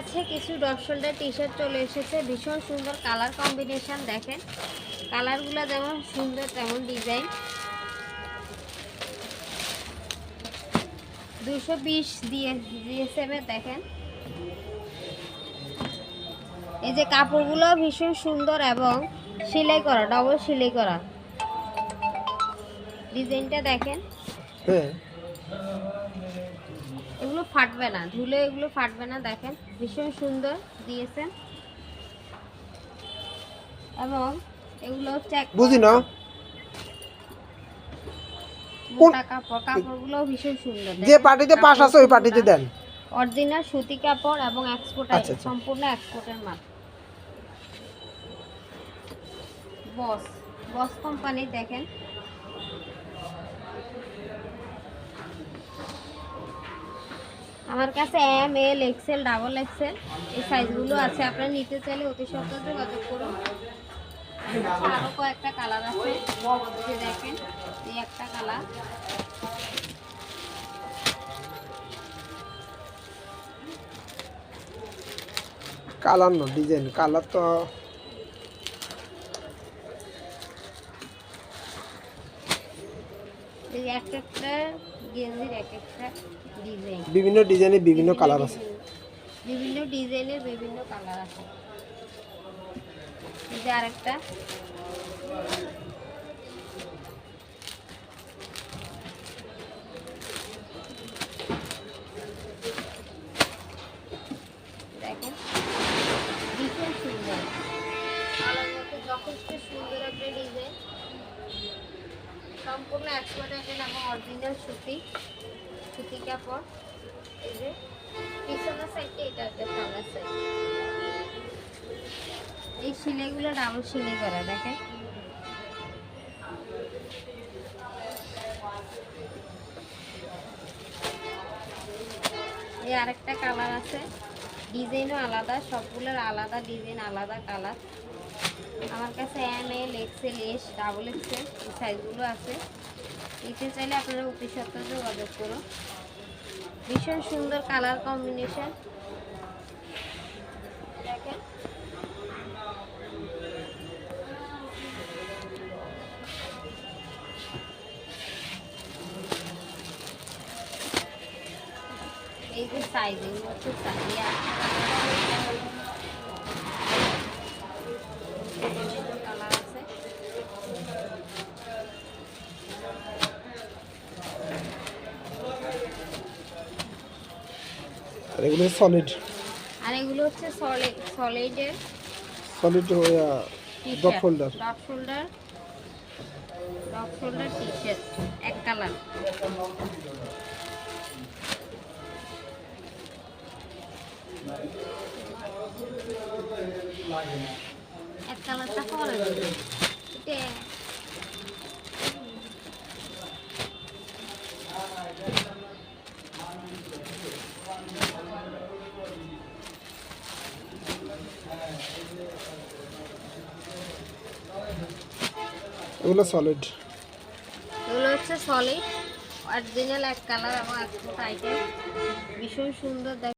কাছে কিছু dot shoulder T shirt চলে এসেছে। ভীষণ সুন্দর কালার কম্বিনেশন দেখেন। কালারগুলো যেমন সুন্দর, তেমন ডিজাইন দুশো বিশ দিয়ে এর দেখেন। এই যে কাপড়গুলো ভীষণ সুন্দর এবং সেলাই করা ডবল সেলাই করা। ডিজাইনটা দেখেন। হ্যাঁ। ফাটবে না। ধুলে এগুলো ফাটবে না দেখেন। ভীষণ সুন্দর দিয়েছেন। এবং এগুলো এক বুঝি না। মোটা কাপড়। কাপড়গুলো ভীষণ সুন্দর যে পার্টিতে পাস আছে ওই পার্টিতে দেন। অরিজিনাল সুতি কাপড় এবং এক্সপোর্ট আচ্ছা, আচ্ছা। সম্পূর্ণ এক্সপোর্টের মাল বস বস কোম্পানি দেখেন। আমার কাছে M L XL double XL এই সাইজগুলো আছে। আপনারা নিতে চাইলে অতি সত্ত্বর যোগাযোগ করুন। আরও কয়েকটা কালার আছে। দেখেন, এই একটা কালার কালার না ডিজাইন কালার তো এই এক একটা গেঞ্জির এক একটা ডিজাইন। বিভিন্ন ডিজাইনের বিভিন্ন কালার আছে। বিভিন্ন ডিজাইনের বিভিন্ন কালার আছে। এই যে আরেকটা। দেখেন ভীষণ সুন্দর। যথেষ্ট সুন্দর। ডিজাইন সম্পূর্ণ এক্সপোর্ট আইটেম এবং অরিজিনাল সুতি সুতি কাপড়। এই যে, পিছনের সাইডটা এটা একটা সামনের সাইড এই সিলাইগুলো ডাবল সিলাই করা, দেখেন। এই আরেকটা কালার আছে। ডিজাইনও আলাদা, সবগুলোর আলাদা ডিজাইন, আলাদা কালার আমার কাছে M L XL S double XL এই সাইজগুলো আছে। নিতে চাইলে আপনারা অতি সত্ত্বর যোগাযোগ করুন। ভীষণ সুন্দর কালার কম্বিনেশন এই যে সাইজ এগুলো হচ্ছে সাইজ আর এগুলো সলিড আর এগুলো হচ্ছে solid সলিডের solid dot folder dot shoulder dot shoulder T shirt এক কালার এক কালারটা দেবে। এটা এগুলো সলিড এগুলো হচ্ছে সলিড অরিজিনাল এক কালার এবং এক আইটেম ভীষণ সুন্দর